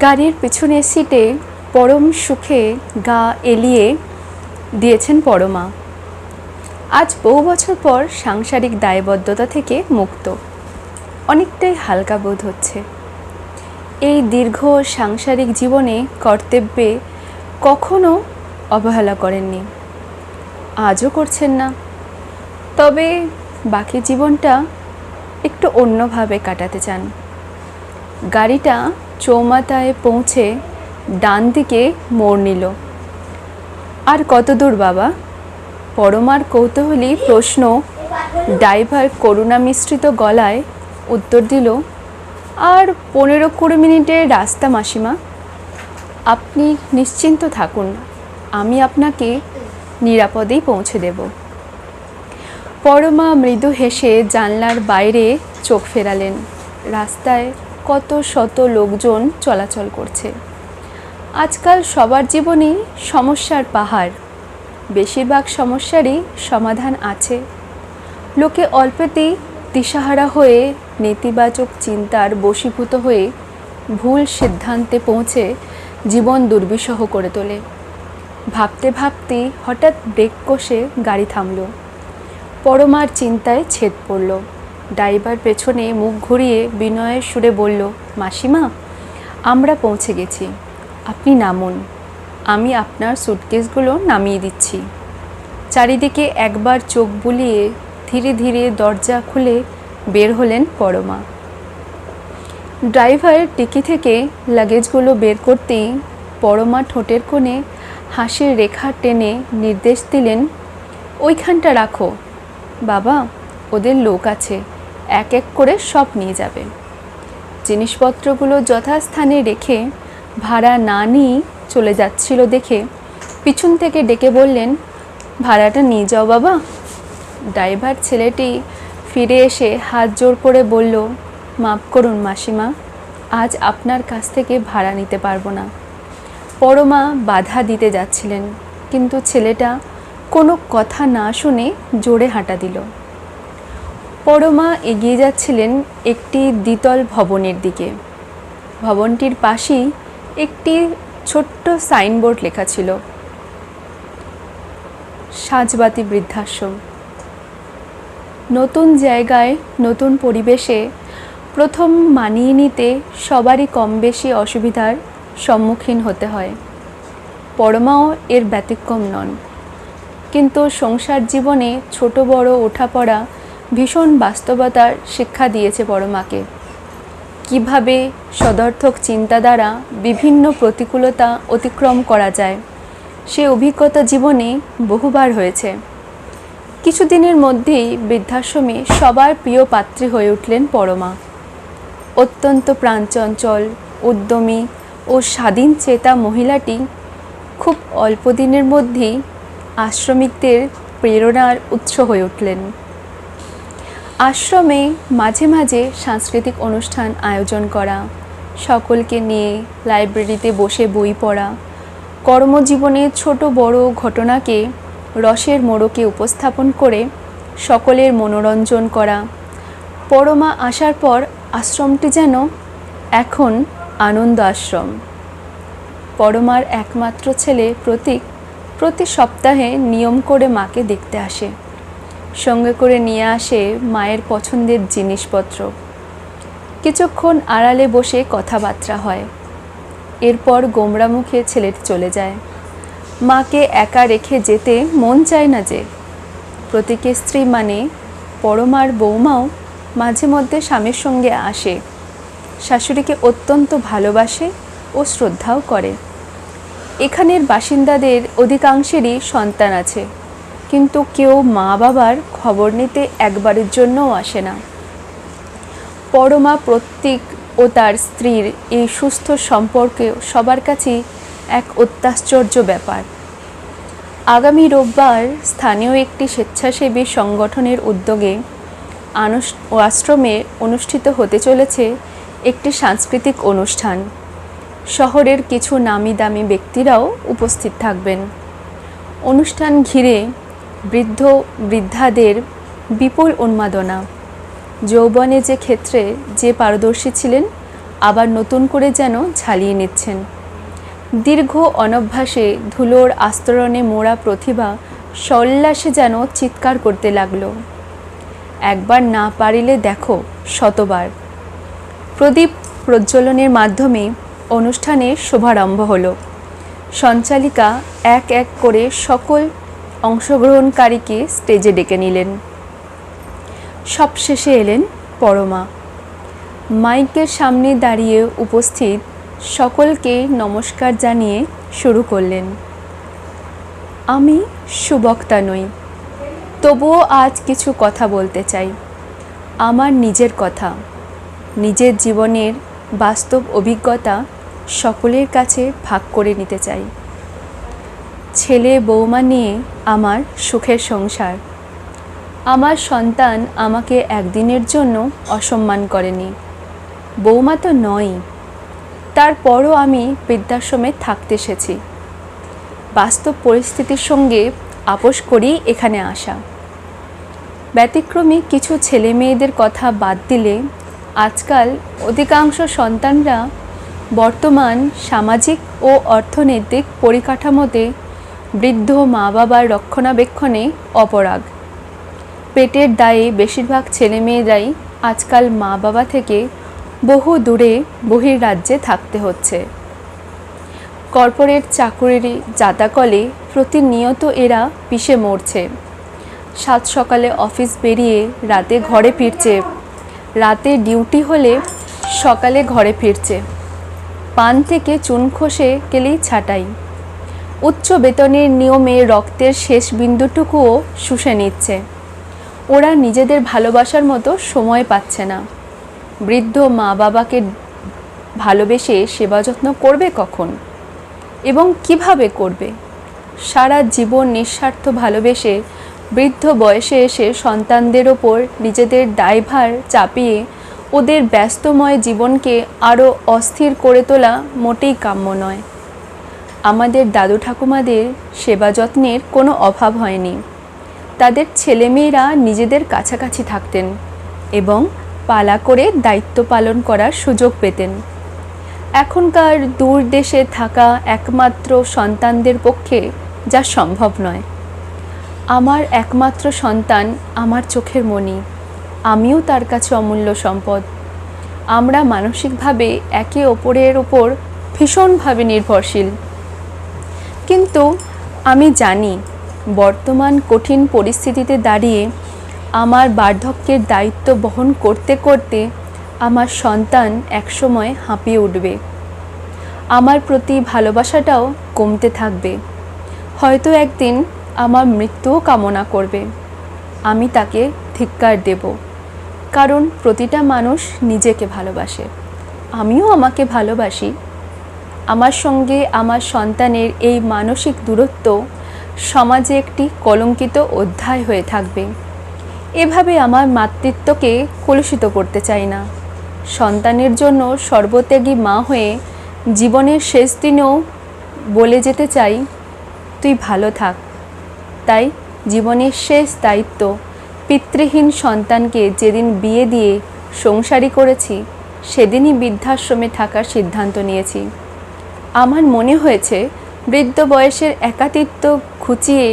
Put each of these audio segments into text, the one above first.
গাড়ির পেছনের সিটে পরম সুখে গা এলিয়ে দিয়েছেন পরমা। আজ বহু বছর পর সাংসারিক দায়বদ্ধতা থেকে মুক্ত। অনেকটাই হালকা বোধ হচ্ছে। এই দীর্ঘ সাংসারিক জীবনে কর্তব্যে কখনো অবহেলা করেননি। আজও করছেন না। তবে বাকি জীবনটা একটু অন্যভাবে কাটাতে চান। গাড়িটা চৌমাথায় পৌঁছে ডান দিকে মোড় নিল। আর কত দূর বাবা? পরমার কৌতূহলী প্রশ্ন ড্রাইভার করুণা মিশ্রিত গলায় উত্তর দিল, আর পনেরো কুড়ি মিনিটের রাস্তা মাসিমা। আপনি নিশ্চিন্ত থাকুন, আমি আপনাকে নিরাপদেই পৌঁছে দেব। পরমা মৃদু হেসে জানলার বাইরে চোখ ফেরালেন। রাস্তায় কত শত লোকজন চলাচল করছে। আজকাল সবার জীবনেই সমস্যার পাহাড়। বেশিরভাগ সমস্যারই সমাধান আছে। লোকে অল্পতেই দিশাহারা হয়ে নেতিবাচক চিন্তার বশীভূত হয়ে ভুল সিদ্ধান্তে পৌঁছে জীবন দুর্বিষহ করে তোলে। ভাবতে ভাবতে হঠাৎ ব্রেক কষে গাড়ি থামল। পরমার চিন্তায় ছেদ পড়ল। ড্রাইভার পেছনে মুখ ঘুরিয়ে বিনয়ের সুরে বলল, মাসিমা, আমরা পৌঁছে গেছি। আপনি নামুন। আমি আপনার সুটকেসগুলো নামিয়ে দিচ্ছি। চারিদিকে একবার চোখ বুলিয়ে ধীরে ধীরে দরজা খুলে বের হলেন পরমা। ড্রাইভার টিকি থেকে লাগেজগুলো বের করতেই পরমা ঠোঁটের কোণে হাসির রেখা টেনে নির্দেশ দিলেন, ওইখানটা রাখো। বাবা, ওদের লোক আছে। এক এক করে সব নিয়ে যাবে। জিনিসপত্রগুলো যথাস্থানে রেখে ভাড়া না নিয়ে চলে যাচ্ছিল দেখে পিছন থেকে ডেকে বললেন, ভাড়াটা নিয়ে যাও বাবা। ড্রাইভার ছেলেটি ফিরে এসে হাত জোর করে বলল, মাফ করুন মাসিমা, আজ আপনার কাছ থেকে ভাড়া নিতে পারব না। পরমা বাধা দিতে যাচ্ছিলেন, কিন্তু ছেলেটা কোনো কথা না শুনে জোরে হাঁটা দিল। পরমা এগিয়ে যাচ্ছিলেন একটি দ্বিতল ভবনের দিকে। ভবনটির পাশেই একটি ছোট্ট সাইনবোর্ড লেখা ছিল, সাজবাতি বৃদ্ধাশ্রম। নতুন জায়গায়, নতুন পরিবেশে প্রথম মানিয়ে নিতে সবারই কম বেশি অসুবিধার সম্মুখীন হতে হয়। পরমাও এর ব্যতিক্রম নন। কিন্তু সংসার জীবনে ছোট বড় ওঠাপড়া ভীষণ বাস্তবতার শিক্ষা দিয়েছে পরমাকে কীভাবে সদর্থক চিন্তা দ্বারা বিভিন্ন প্রতিকূলতা অতিক্রম করা যায়, সে অভিজ্ঞতা জীবনে বহুবার হয়েছে। কিছুদিনের মধ্যেই বৃদ্ধাশ্রমে সবার প্রিয় পাত্রী হয়ে উঠলেন পরমা। অত্যন্ত প্রাণচঞ্চল, উদ্যমী ও স্বাধীন চেতা মহিলাটি খুব অল্প দিনের মধ্যেই আশ্রমিকদের প্রেরণার উৎস হয়ে উঠলেন। আশ্রমে মাঝে মাঝে সাংস্কৃতিক অনুষ্ঠান আয়োজন করা, সকলকে নিয়ে লাইব্রেরিতে বসে বই পড়া, কর্মজীবনে ছোট বড় ঘটনাকে রসের মোড়কে উপস্থাপন করে সকলের মনোরঞ্জন করা। পরমা আসার পর আশ্রমটি যেন এখন আনন্দ আশ্রম। পরমার একমাত্র ছেলে প্রতীক প্রতি সপ্তাহে নিয়ম করে মাকে দেখতে আসে। সঙ্গে করে নিয়ে আসে মায়ের পছন্দের জিনিসপত্র। কিছুক্ষণ আড়ালে বসে কথাবার্তা হয়। এরপর গোমরা মুখে ছেলেটি চলে যায়। মাকে একা রেখে যেতে মন চায় না যে। প্রতীকের স্ত্রী মানে পরমার বৌমাও মাঝে মধ্যে স্বামীর সঙ্গে আসে। শাশুড়িকে অত্যন্ত ভালোবাসে ও শ্রদ্ধাও করে। এখানের বাসিন্দাদের অধিকাংশেরই সন্তান আছে। কিন্তু কেউ মা বাবার খবর নিতে একবারের জন্যও আসে না। পরমা প্রত্যেক ও তার স্ত্রীর এই সুস্থ সম্পর্কে সবার কাছেই এক অত্যাশ্চর্য ব্যাপার। আগামী রোববার স্থানীয় একটি স্বেচ্ছাসেবী সংগঠনের উদ্যোগে আশ্রমে অনুষ্ঠিত হতে চলেছে একটি সাংস্কৃতিক অনুষ্ঠান। শহরের কিছু নামি দামি ব্যক্তিরাও উপস্থিত থাকবেন। অনুষ্ঠান ঘিরে বৃদ্ধ বৃদ্ধাদের বিপুল উন্মাদনা। যৌবনে যে ক্ষেত্রে যে পারদর্শী ছিলেন, আবার নতুন করে যেন ঝালিয়ে নিচ্ছেন। দীর্ঘ অনভ্যাসে ধুলোর আস্তরণে মোড়া প্রতিভা সল্লাসে যেন চিৎকার করতে লাগল। একবার না পারিলে দেখো শতবার। প্রদীপ প্রজ্বলনের মাধ্যমে অনুষ্ঠানের শুভারম্ভ হলো। সঞ্চালিকা এক এক করে সকল অংশগ্রহণকারীকে স্টেজে ডেকে নিলেন। সবশেষে এলেন পরমা। মাইকের সামনে দাঁড়িয়ে উপস্থিত সকলকে নমস্কার জানিয়ে শুরু করলেন। আমি সুবক্তা নই, তবুও আজ কিছু কথা বলতে চাই। আমার নিজের কথা, নিজের জীবনের বাস্তব অভিজ্ঞতা সকলের কাছে ভাগ করে নিতে চাই। ছেলে বৌমা নিয়ে আমার সুখের সংসার। আমার সন্তান আমাকে একদিনের জন্য অসম্মান করেনি। বৌমা তো নয়ই। তারপরও আমি বৃদ্ধাশ্রমে থাকতে এসেছি। বাস্তব পরিস্থিতির সঙ্গে আপোষ করেই এখানে আসা। ব্যতিক্রমী কিছু ছেলে মেয়েদের কথা বাদ দিলে আজকাল অধিকাংশ সন্তানরা বর্তমান সামাজিক ও অর্থনৈতিক পরিকাঠামোতে বৃদ্ধ মা বাবার রক্ষণাবেক্ষণে অপরাগ। পেটের দায়ে বেশিরভাগ ছেলে মেয়েরাই আজকাল মা বাবা থেকে বহু দূরে বহির্রাজ্যে থাকতে হচ্ছে। কর্পোরেট চাকুরির জাতাকলে প্রতিনিয়ত এরা পিষে মরছে। সাত সকালে অফিস বেরিয়ে রাতে ঘরে ফিরছে। রাতে ডিউটি হলে সকালে ঘরে ফিরছে। পান থেকে চুন খসে গেলেই ছাটাই। উচ্চ বেতনের নিয়মে রক্তের শেষ বিন্দুটুকুও শুষে নিচ্ছে। ওরা নিজেদের ভালোবাসার মতো সময় পাচ্ছে না। বৃদ্ধ মা বাবাকে ভালোবেসে সেবা যত্ন করবে কখন? এবং কীভাবে করবে? সারা জীবন নিঃস্বার্থ ভালোবেসে বৃদ্ধ বয়সে এসে সন্তানদের ওপর নিজেদের দায়ভার চাপিয়ে ওদের ব্যস্তময় জীবনকে আরও অস্থির করে তোলা মোটেই কাম্য নয়। আমাদের দাদু ঠাকুমাদের সেবা যত্নের কোনো অভাব হয়নি। তাদের ছেলেমেয়েরা নিজেদের কাছাকাছি থাকতেন এবং পালা করে দায়িত্ব পালন করার সুযোগ পেতেন। এখনকার দূর দেশে থাকা একমাত্র সন্তানদের পক্ষে যা সম্ভব নয়। আমার একমাত্র সন্তান আমার চোখের মণি, আমিও তার কাছে অমূল্য সম্পদ। আমরা মানসিকভাবে একে অপরের ওপর ভীষণভাবে নির্ভরশীল। কিন্তু আমি জানি বর্তমান কঠিন পরিস্থিতিতে দাঁড়িয়ে আমার বার্ধক্যের দায়িত্ব বহন করতে করতে আমার সন্তান একসময় হাঁপিয়ে উঠবে। আমার প্রতি ভালোবাসাটাও কমতে থাকবে। হয়তো একদিন আমার মৃত্যুও কামনা করবে। আমি তাকে ধিক্কার দেব। কারণ প্রতিটা মানুষ নিজেকে ভালোবাসে। আমিও আমাকে ভালোবাসি। আমার সঙ্গে আমার সন্তানের এই মানসিক দূরত্ব সমাজে একটি কলঙ্কিত অধ্যায় হয়ে থাকবে। এভাবে আমার মাতৃত্বকে কলুষিত করতে চাই না। সন্তানের জন্য সর্বত্যাগী মা হয়ে জীবনের শেষ দিনেও বলে যেতে চাই, তুই ভালো থাক। তাই জীবনের শেষ দায়িত্ব পিতৃহীন সন্তানকে যেদিন বিয়ে দিয়ে সংসারী করেছি, সেদিনই বৃদ্ধাশ্রমে থাকার সিদ্ধান্ত নিয়েছি। আমার মনে হয়েছে, বৃদ্ধ বয়সের একাতিত্ব খুঁচিয়ে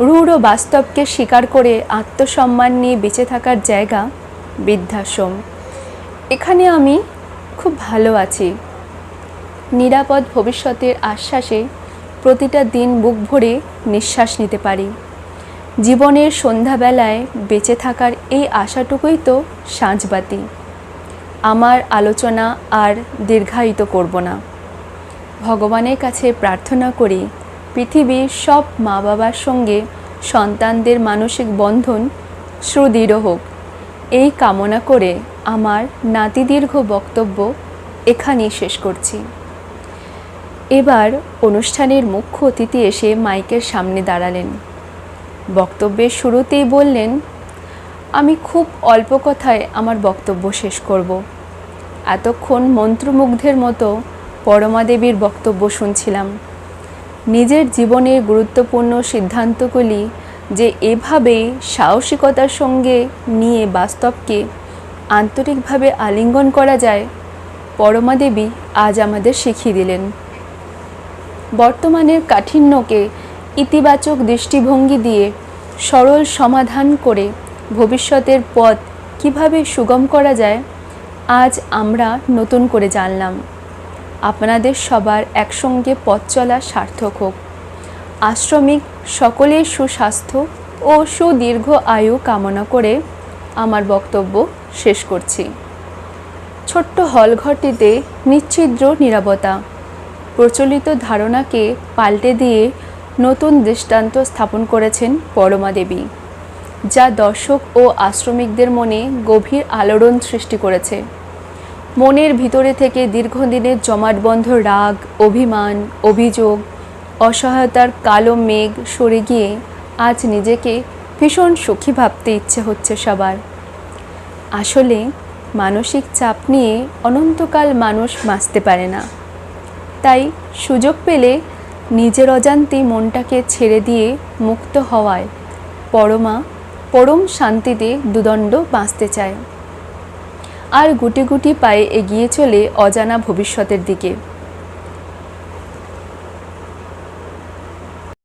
রূঢ় বাস্তবকে স্বীকার করে আত্মসম্মান নিয়ে বেঁচে থাকার জায়গা বৃদ্ধাশ্রম। এখানে আমি খুব ভালো আছি। নিরাপদ ভবিষ্যতের আশ্বাসে প্রতিটা দিন বুক ভরে নিঃশ্বাস নিতে পারি। জীবনের সন্ধ্যাবেলায় বেঁচে থাকার এই আশাটুকুই তো সাঁঝবাতি। আমার আলোচনা আর দীর্ঘায়িত করব না। ভগবানের কাছে প্রার্থনা করি, পৃথিবীর সব মা বাবার সঙ্গে সন্তানদের মানসিক বন্ধন সুদৃঢ় হোক। এই কামনা করে আমার নাতিদীর্ঘ বক্তব্য এখানেই শেষ করছি। এবার অনুষ্ঠানের মুখ্য অতিথি এসে মাইকের সামনে দাঁড়ালেন। বক্তব্যের শুরুতেই বললেন, আমি খুব অল্প কথায় আমার বক্তব্য শেষ করব। এতক্ষণ মন্ত্রমুগ্ধের মতো পরমা দেবীর বক্তব্য শুনছিলাম। নিজের জীবনের গুরুত্বপূর্ণ সিদ্ধান্তগুলি যে এভাবে সাহসিকতার সঙ্গে নিয়ে বাস্তবকে আন্তরিকভাবে আলিঙ্গন করা যায় পরমা দেবী আজ আমাদের শিখিয়ে দিলেন। বর্তমানের কাঠিন্যকে ইতিবাচক দৃষ্টিভঙ্গি দিয়ে সরল সমাধান করে ভবিষ্যতের পথ কীভাবে সুগম করা যায়, আজ আমরা নতুন করে জানলাম। আপনাদের সবার একসঙ্গে পথ চলা সার্থক হোক। আশ্রমিক সকলের সুস্বাস্থ্য ও সুদীর্ঘ আয়ু কামনা করে আমার বক্তব্য শেষ করছি। ছোট্ট হলঘরটিতে নিচ্ছিদ্র নিরাপত্তা প্রচলিত ধারণাকে পাল্টে দিয়ে নতুন দৃষ্টান্ত স্থাপন করেছেন পরমা দেবী, যা দর্শক ও আশ্রমিকদের মনে গভীর আলোড়ন সৃষ্টি করেছে। মনের ভিতরে থেকে দীর্ঘদিনের জমাটবন্ধ রাগ, অভিমান, অভিযোগ, অসহায়তার কালো মেঘ সরে গিয়ে আজ নিজেকে ভীষণ সুখী ভাবতে ইচ্ছে হচ্ছে সবার। আসলে মানসিক চাপ নিয়ে অনন্তকাল মানুষ বাঁচতে পারে না। তাই সুযোগ পেলে নিজের অজান্তেই মনটাকে ছেড়ে দিয়ে মুক্ত হওয়ায় পরমা পরম শান্তিতে দুদণ্ড বাঁচতে চায়। আর গুটি গুটি পায়ে এগিয়ে চলে অজানা ভবিষ্যতের দিকে।